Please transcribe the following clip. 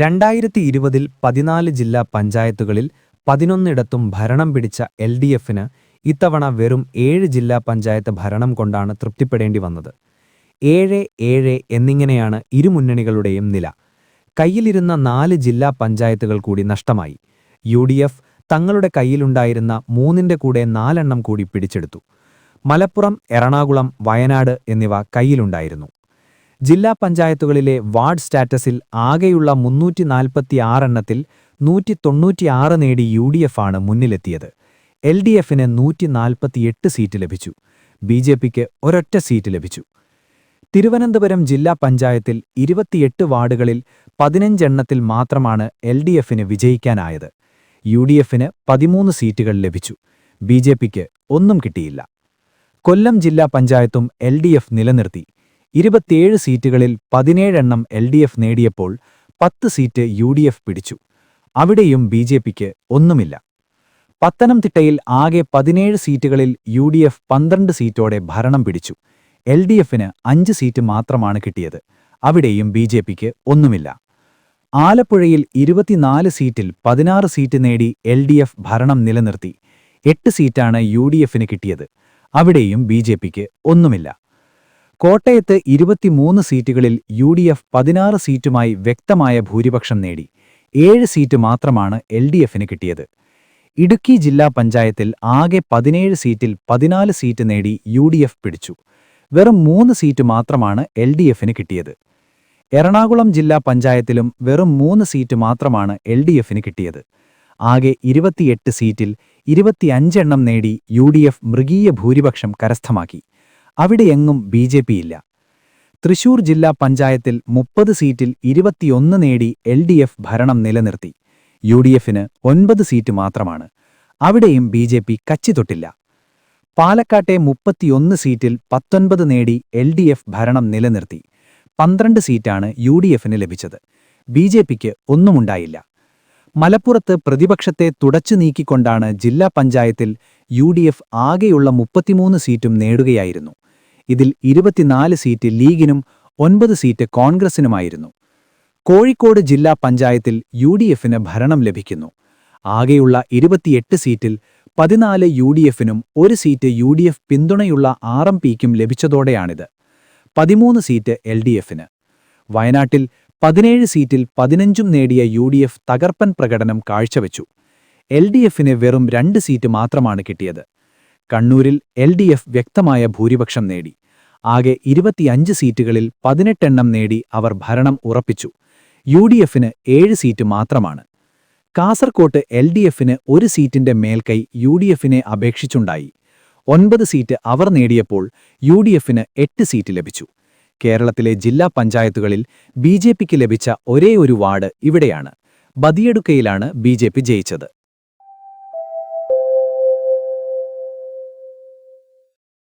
രണ്ടായിരത്തി ഇരുപതിൽ പതിനാല് ജില്ലാ പഞ്ചായത്തുകളിൽ പതിനൊന്നിടത്തും ഭരണം പിടിച്ച എൽ ഡി എഫിന് ഇത്തവണ വെറും ഏഴ് ജില്ലാ പഞ്ചായത്ത് ഭരണം കൊണ്ടാണ് തൃപ്തിപ്പെടേണ്ടി വന്നത്. ഏഴ് ഏഴ് എന്നിങ്ങനെയാണ് ഇരുമുന്നണികളുടെയും നില. കയ്യിലിരുന്ന നാല് ജില്ലാ പഞ്ചായത്തുകൾ കൂടി നഷ്ടമായി. യു ഡി എഫ് തങ്ങളുടെ കയ്യിലുണ്ടായിരുന്ന മൂന്നിന്റെ കൂടെ നാലെണ്ണം കൂടി പിടിച്ചെടുത്തു. മലപ്പുറം എറണാകുളം വയനാട് എന്നിവ കയ്യിലുണ്ടായിരുന്നു. ജില്ലാ പഞ്ചായത്തുകളിലെ വാർഡ് സ്റ്റാറ്റസിൽ ആകെയുള്ള മുന്നൂറ്റി നാൽപ്പത്തിയാറെണ്ണത്തിൽ നൂറ്റി തൊണ്ണൂറ്റിയാറ് നേടി യു ഡി എഫാണ് മുന്നിലെത്തിയത്. എൽ ഡി എഫിന് നൂറ്റി നാൽപ്പത്തിയെട്ട് സീറ്റ് ലഭിച്ചു. ബി ജെ പിക്ക് ഒരൊറ്റ സീറ്റ് ലഭിച്ചു. തിരുവനന്തപുരം ജില്ലാ പഞ്ചായത്തിൽ ഇരുപത്തിയെട്ട് വാർഡുകളിൽ പതിനഞ്ചെണ്ണത്തിൽ മാത്രമാണ് എൽ ഡി എഫിന് വിജയിക്കാനായത്. യു ഡി എഫിന് പതിമൂന്ന് സീറ്റുകൾ ലഭിച്ചു. ബി ജെ പിക്ക് ഒന്നും കിട്ടിയില്ല. കൊല്ലം ജില്ലാ പഞ്ചായത്തും എൽ ഡി എഫ് നിലനിർത്തി. ഇരുപത്തിയേഴ് സീറ്റുകളിൽ പതിനേഴെണ്ണം എൽ ഡി എഫ് നേടിയപ്പോൾ പത്ത് സീറ്റ് യു ഡി എഫ് പിടിച്ചു. അവിടെയും ബി ജെ പിക്ക് ഒന്നുമില്ല. പത്തനംതിട്ടയിൽ ആകെ പതിനേഴ് സീറ്റുകളിൽ യു ഡി എഫ് പന്ത്രണ്ട് സീറ്റോടെ ഭരണം പിടിച്ചു. എൽ ഡി എഫിന് അഞ്ച് സീറ്റ് മാത്രമാണ് കിട്ടിയത്. അവിടെയും ബി ജെ പിക്ക് ഒന്നുമില്ല. ആലപ്പുഴയിൽ ഇരുപത്തിനാല് സീറ്റിൽ പതിനാറ് സീറ്റ് നേടി എൽ ഡി എഫ് ഭരണം നിലനിർത്തി. എട്ട് സീറ്റാണ് യു ഡി എഫിന് കിട്ടിയത്. അവിടെയും ബി ജെ പിക്ക് ഒന്നുമില്ല. കോട്ടയത്ത് ഇരുപത്തിമൂന്ന് സീറ്റുകളിൽ യു ഡി എഫ് പതിനാറ് സീറ്റുമായി വ്യക്തമായ ഭൂരിപക്ഷം നേടി. ഏഴ് സീറ്റ് മാത്രമാണ് എൽ ഡി എഫിന് കിട്ടിയത്. ഇടുക്കി ജില്ലാ പഞ്ചായത്തിൽ ആകെ പതിനേഴ് സീറ്റിൽ പതിനാല് സീറ്റ് നേടി യു ഡി എഫ് പിടിച്ചു. വെറും മൂന്ന് സീറ്റ് മാത്രമാണ് എൽ ഡി എഫിന് കിട്ടിയത്. എറണാകുളം ജില്ലാ പഞ്ചായത്തിലും വെറും മൂന്ന് സീറ്റ് മാത്രമാണ് എൽ ഡി എഫിന് കിട്ടിയത്. ആകെ ഇരുപത്തിയെട്ട് സീറ്റിൽ ഇരുപത്തിയഞ്ചെണ്ണം നേടി യു ഡി എഫ് മൃഗീയ ഭൂരിപക്ഷം കരസ്ഥമാക്കി. അവിടെയെങ്ങും ബി ജെ ഇല്ല. തൃശൂർ ജില്ലാ പഞ്ചായത്തിൽ മുപ്പത് സീറ്റിൽ ഇരുപത്തിയൊന്ന് നേടി എൽ ഡി എഫ് ഭരണം നിലനിർത്തി. യു ഡി എഫിന് ഒൻപത് സീറ്റ് മാത്രമാണ്. അവിടെയും ബി ജെ പി കച്ചിതൊട്ടില്ല. പാലക്കാട്ടെ മുപ്പത്തിയൊന്ന് സീറ്റിൽ പത്തൊൻപത് നേടി എൽ ഡി എഫ് ഭരണം നിലനിർത്തി. പന്ത്രണ്ട് സീറ്റാണ് യു ഡി എഫിന് ലഭിച്ചത്. ബി ജെ പിക്ക് ഒന്നുമുണ്ടായില്ല. മലപ്പുറത്ത് പ്രതിപക്ഷത്തെ തുടച്ചു നീക്കിക്കൊണ്ടാണ് ജില്ലാ പഞ്ചായത്തിൽ യു ഡി എഫ് ആകെയുള്ള മുപ്പത്തിമൂന്ന് സീറ്റും നേടുകയായിരുന്നു. ഇതിൽ ഇരുപത്തിനാല് സീറ്റ് ലീഗിനും ഒൻപത് സീറ്റ് കോൺഗ്രസിനുമായിരുന്നു. കോഴിക്കോട് ജില്ലാ പഞ്ചായത്തിൽ യു ഭരണം ലഭിക്കുന്നു. ആകെയുള്ള ഇരുപത്തിയെട്ട് സീറ്റിൽ പതിനാല് യു ഡി എഫിനും ഒരു സീറ്റ് യു ഡി എഫ് പിന്തുണയുള്ള ആർ എം പിക്കും ലഭിച്ചതോടെയാണിത്. പതിമൂന്ന് സീറ്റ് എൽ ഡി എഫിന്. വയനാട്ടിൽ പതിനേഴ് സീറ്റിൽ പതിനഞ്ചും നേടിയ യു ഡി എഫ് തകർപ്പൻ പ്രകടനം കാഴ്ചവെച്ചു. എൽ ഡി എഫിന് വെറും രണ്ട് സീറ്റ് മാത്രമാണ് കിട്ടിയത്. കണ്ണൂരിൽ എൽ ഡി എഫ് വ്യക്തമായ ഭൂരിപക്ഷം നേടി. ആകെ ഇരുപത്തിയഞ്ച് സീറ്റുകളിൽ പതിനെട്ടെണ്ണം നേടി അവർ ഭരണം ഉറപ്പിച്ചു. യു ഡി എഫിന് ഏഴ് സീറ്റ് മാത്രമാണ്. കാസർകോട്ട് എൽ ഡി എഫിന് ഒരു സീറ്റിന്റെ മേൽക്കൈ യു ഡി എഫിനെ അപേക്ഷിച്ചുണ്ടായി. ഒൻപത് സീറ്റ് അവർ നേടിയപ്പോൾ യു ഡി എഫിന് എട്ട് സീറ്റ് ലഭിച്ചു. കേരളത്തിലെ ജില്ലാ പഞ്ചായത്തുകളിൽ ബി ജെ പിക്ക് ലഭിച്ച ഒരേയൊരു ഒരു വാർഡ് ഇവിടെയാണ്. ബദിയടുക്കയിലാണ് ബി ജെ പി ജയിച്ചത്.